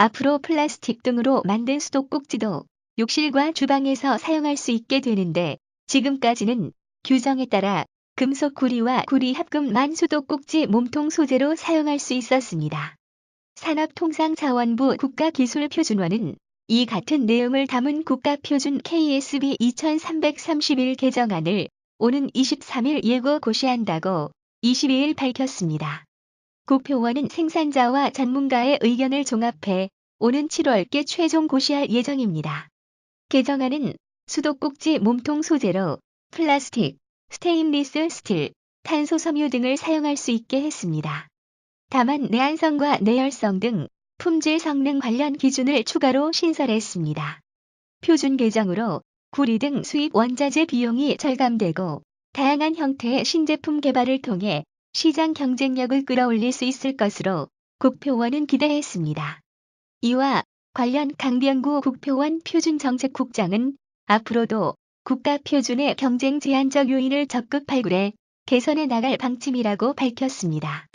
앞으로 플라스틱 등으로 만든 수도꼭지도 욕실과 주방에서 사용할 수 있게 되는데 지금까지는 규정에 따라 금속 구리와 구리 합금만 수도꼭지 몸통 소재로 사용할 수 있었습니다. 산업통상자원부 국가기술표준원은 이 같은 내용을 담은 국가표준 KSB 2331 개정안을 오는 23일 예고 고시한다고 22일 밝혔습니다. 국표원은 생산자와 전문가의 의견을 종합해 오는 7월께 최종 고시할 예정입니다. 개정안은 수도꼭지 몸통 소재로 플라스틱, 스테인리스 스틸, 탄소 섬유 등을 사용할 수 있게 했습니다. 다만 내한성과 내열성 등 품질 성능 관련 기준을 추가로 신설했습니다. 표준 개정으로 구리 등 수입 원자재 비용이 절감되고 다양한 형태의 신제품 개발을 통해 시장 경쟁력을 끌어올릴 수 있을 것으로 국표원은 기대했습니다. 이와 관련 강병구 국표원 표준정책국장은 앞으로도 국가 표준의 경쟁 제한적 요인을 적극 발굴해 개선해 나갈 방침이라고 밝혔습니다.